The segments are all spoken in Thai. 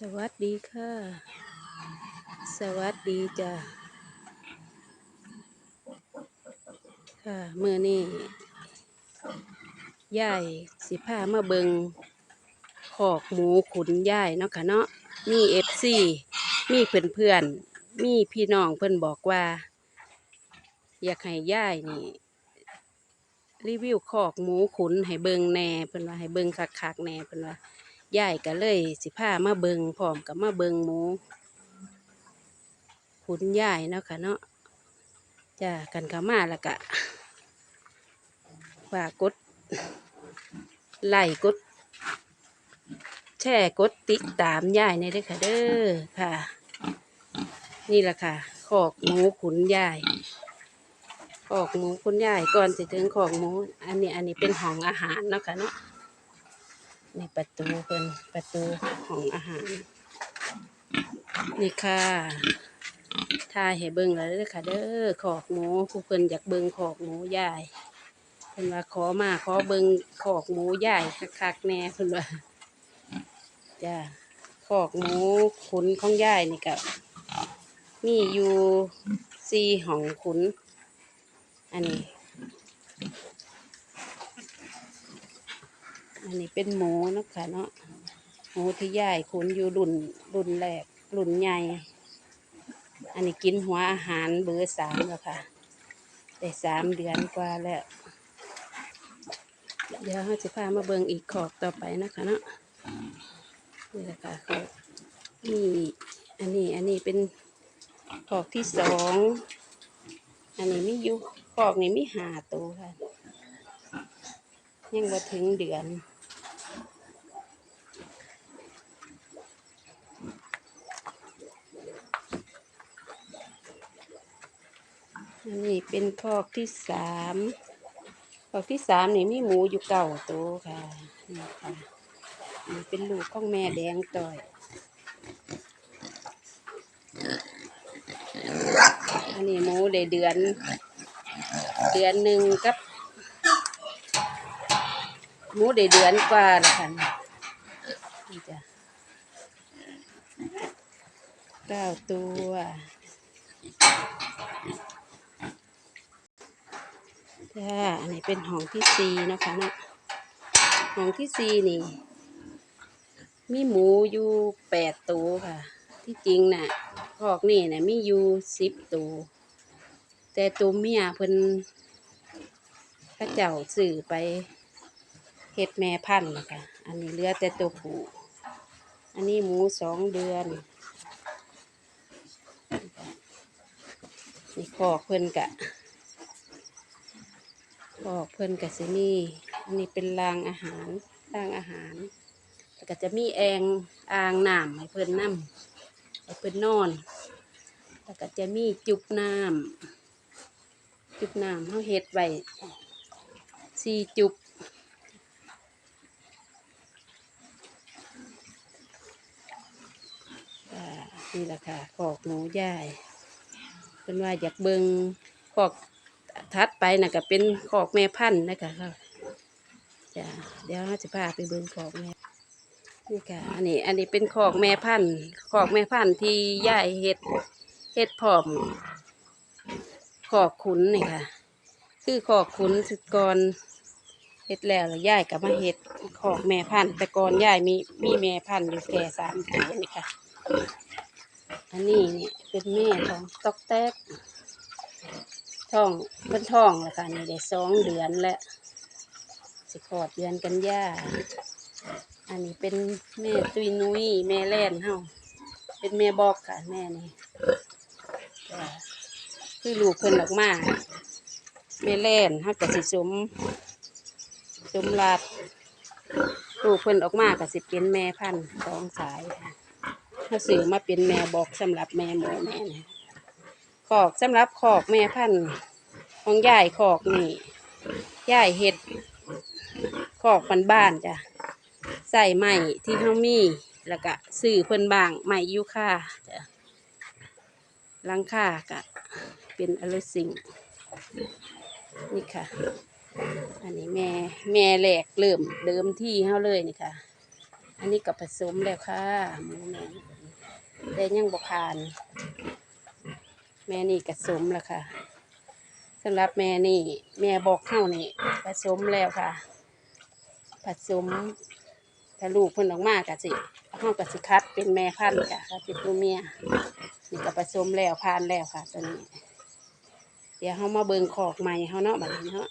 สวัสดีค่ะ สวัสดีจ้ะค่ะเมื่อนี้ย่ายสิพามาเบิงขอกหมูขุนย่ายเนาะค่ะเนาะมีเอฟซีมีเพื่อนเพื่อนมีพี่น้องเพิ่อนบอกว่า อยากให้ย่ายนี่ รีวิวขอกหมูขุนให้เบิงแหน่เพิ่อนว่าให้เบิงคักๆแหน่เพิ่อนว่า ยายก็เลยสิพามาเบิงพร้อมกับมาเบิงหมู ขุนยายเนาะค่ะเนาะจ้ากันข้ามาแล้วก็ฝากกดไลค์กด แชร์กดติดตามยายในเด้อค่ะเด้อค่ะ นี่แหละค่ะขอกหมูขุนยายขอกหมูขุนยายก่อนสิถึงขอกหมู อันนี้อันนี้เป็นห้องอาหารเนาะค่ะเนาะ นี่ประตูเป็นประตูของอาหาร นี่ค่ะทายให้เบิ่งแล้วเด้อค่ะ เด้อขอกหมูผู้เพิ่นอยากเบิ่งขอกหมูยายเพิ่นว่าขอมาขอเบิ่งขอกหมูยายคักๆแน่เพิ่นว่าจ้าขอกหมูขุนของยายนี่ก็มีอยู่สี่ห้องขุน อันนี้ อันนี้เป็นหมูนะคะเนาะหมูที่ย่ายขนอยู่รุ่นรุ่นแรกรุ่นใหญ่ อันนี้กินหัวอาหารเบอร์สามแล้วค่ะได้สามเดือนกว่าแล้ว เดี๋ยวเราจะพามาเบิงอีกขอบต่อไปนะคะเนาะนี่แหละค่ะขอบนี่อันนี้อันนี้เป็นขอบที่สองอันนี้ไมีอยู่ขอบนี้มีหาตัวค่ะยังบ่ถึงเดือน อันนี้เป็นคอกที่สามคอกที่สามนี่มีหมูอยู่เก่าตัวค่ะนี่ค่ะนี่เป็นลูกของแม่แดงต่อยอันนี้หมูได้เดือน เดือนหนึ่งกับหมูได้เดือนกว่าแล้วค่ะนี่จ้ะเก้าตัว จ้าอันนี้เป็นห้องที่สี่นะคะเนาะห้องที่สี่นี่ มีหมูอยู่แปดตัวค่ะ ที่จริงน่ะคอกนี่น่ะมีอยู่สิบตัวแต่ตัวเมียเพิ่นเข้าเจ้าสื่อไปเฮ็ดแม่พันธุ์นะคะอันนี้เลือแต่ตัวผู้อันนี้หมูสองเดือนนี่คอกเพิ่นกะ คอกเพิ่นกะสิมีอันนี้เป็นรางอาหารรางอาหาร แล้วก็จะมีแองอ่างน้ำให้เพิ่นน้ำให้เพิ่นนอน แล้วก็จะมีจุบน้ำจุบน้ำเขาเฮ็ดไว้สี่จุบนี่แหละค่ะขอกหมูย่ายเป็นว่าอยากเบิงขอก ทัดไปน่ะก็เป็นขอกแม่พันธุ์นะคะค่ะจ้ะเดี๋ยวเราจะพาไปเบิงขอกแม่นี่ค่ะอันนี้อันนี้เป็นขอกแม่พันธุ์ขอกแม่พันธุ์ที่ย่ายเฮ็ดเฮ็ดพรอมขอกขุนนี่ค่ะ คือขอกขุนสุดก่อนเฮ็ดแล้วแล้วย่ายก็มาเฮ็ดขอกแม่พันธุ์แต่ก่อนย่ายมีมีแม่พันธุ์อยู่แค่สามตัวนี่ค่ะ อันนี้เนี่ยเป็นแม่ของตอกแตก ท้องเป็นท้องแล้วค่ะนี่ได้สองเดือนแล้วสิขอดเดือนกันยาอันนี้เป็นแม่ตุยนุ้ยแม่แล่นเฮาเป็นแม่บอกค่ะแม่นี่คือลูกเพิ่นออกมาแม่แล่นฮาก็สิสมสมรัดลูกเพิ่นออกมาก็สิเป็นแม่พันธุ์สองสายค่ะเฮาซื้อมาเป็นแม่บอกสำหรับแม่หมูแม่นี่ ขอกสำหรับขอกแม่พันธุ์ของยายขอกนี่ยายเฮ็ดขอกบ้านจ้ะใส่ไม้ที่เฮามีแล้วก็ซื้อเพิ่นบางไม้ยูคาจ้ะลังค่ากะเป็นอลูซิงนี่ค่ะ อันนี้แม่แม่แหลกเริ่มเดิมที่เฮาเลยนี่ค่ะ อันนี้ก็ผสมแล้วค่ะหมูแม่แต่ยังบ่ผ่าน แม่นี่ก็สมแล้วค่ะสำหรับแม่นี่ แม่บอกเข้านี่ผสมแล้วค่ะผสมถ้าลูกเพิ่นออกมาก็สิเฮาก็สิคัดเป็นแม่พันธุ์จ้ะก็สิตัวเมียนี่ก็ผสมแล้วผ่านแล้วค่ะตัวนี้ เดี๋ยวเฮามาเบิ่งขอกใหม่เฮาเนาะแบัดนี้เนาะ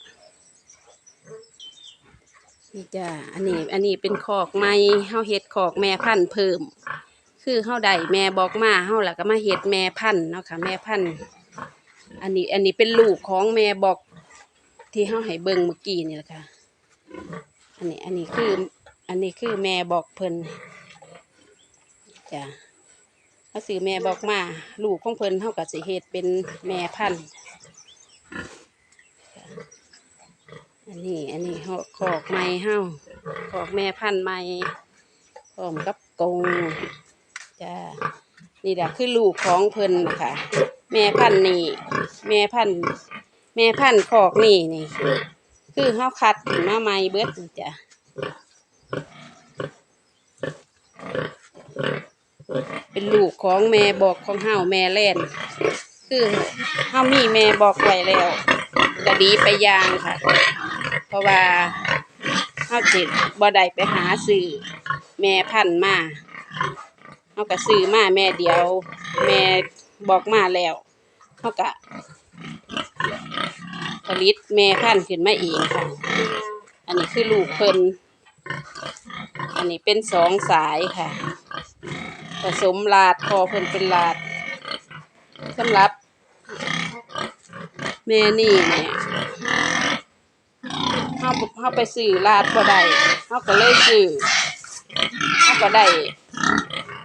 นี่จ้ะอันนี้ อันนี้เป็นขอกใหม่เฮาเฮ็ดขอกแม่พันธุ์เพิ่ม คือเฮาได้แม่บอกมาเฮาแล้วก็มาเฮ็ดแม่พันธุ์เนาะค่ะ แม่พันธุ์อันนี้อันนี้เป็นลูกของแม่บอกที่เฮาให้เบิ่งเมื่อกี้นี่แหละค่ะ อันนี้อันนี้คือ อันนี้คือแม่บอกเพิ่นจ้ะเขาซื้อแม่บอกมา ลูกของเพิ่นเฮาก็สิเฮ็ดเป็นแม่พันธุ์อันนี้อันนี้เฮาขอกใหม่เฮาขอกแม่พันธุ์ใหม่พร้อมกับกง จ้ะนี่แหละคือลูกของเพิ่นนะคะแม่พันธุ์นี่แม่พันธุ์แม่พันธุ์ขอกนี่นี่ คือเฮาคัดขึ้นมาใหม่เบิดนี่จ้ะเป็นลูกของแม่บอกของเฮาแม่แล่น คือเฮามีแม่บอกไว้แล้วก็ดีไปยางค่ะ เพราะว่าเฮาจิบ่ได้ไปหาซื้อแม่พันธุ์มา เฮาก็ซื้อมาแม่เดียว แม่บอกมาแล้วเฮาก็ผลิตแม่พันธุ์ขึ้นมาเองค่ะ อันนี้คือลูกเพิ่น อันนี้เป็นสองสายค่ะ ผสมลาดคอเพิ่นเป็นลาดสำหรับ แม่นี่เนี่ยเฮาเฮาไปซื้อลาดบ่ได้เฮาก็เลยซื้อเฮาก็ได้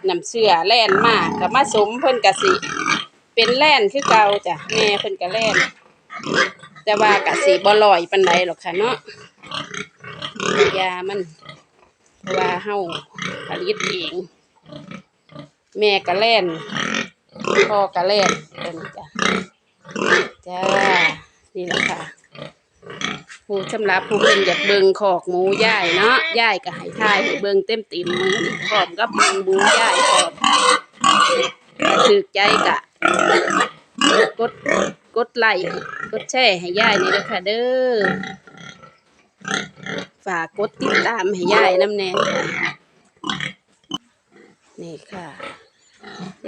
น้ำเชื่อแล่นมากก็มาสมเพิ่นก็สิ เป็นแล่นคือเก่าจ้ะแม่เพิ่นก็แล่นแต่ว่าก็สิบ่ลอยปานใดหรอกค่ะเนาะยามันว่าเฮาผลิตเองแม่กะแล่นพ่อกะแล่นเป็นจ้ะจ้านี่แหละค่ะ ผู้สำหรับผู้เพิ่นอยากเบิ่งขอกหมูย่ายเนาะย่ายก็ให้ทายให้เบิ่งเต็มติ่มมือนี่พร้อมกับเบิ่งหมูย่ายพร้อมถ้าถูกใจกะกดกดไลค์กดแชร์ให้ย่ายนี่เด้อค่ะเด้อฝากกดติดตามให้ย่ายน้ำแน่นี่ค่ะ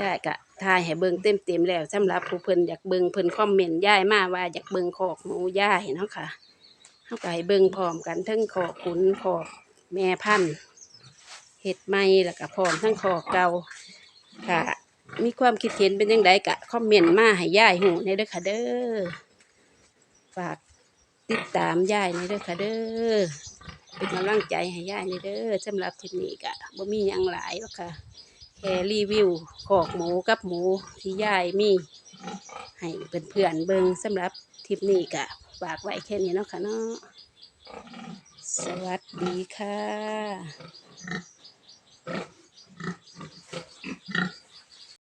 ย่ายกะทายให้เบิ่งเต็มเต็มแล้วสำหรับผู้เพิ่นอยากเบิ่งเพิ่นคอมเมนต์ยายมาว่าอยากเบิ่งขอกหมูย่ายเนาะค่ะ เฮาก็ให้เบิ่งพร้อมกันทั้งขอขุนขอแม่พันธุ์เห็ดใหม่แล้วก็พร้อมทั้งขอเก่าค่ะ มีความคิดเห็นเป็นยังไงกะคอมเมนต์มาให้ย่ายหูในเด้อค่ะเด้อฝากติดตามย่ายในเด้อค่ะเด้อเป็นกำลังใจให้ย่ายในเด้อสำหรับทีนี้กะบ่มีหยังหลายหรอกค่ะแค่รีวิวขอกหมูกับหมูที่ย่ายมี ให้เพื่อนๆเบิงสำหรับทริปนี้กะ ฝากไว้แค่นี้เนาะค่ะเนาะสวัสดีค่ะ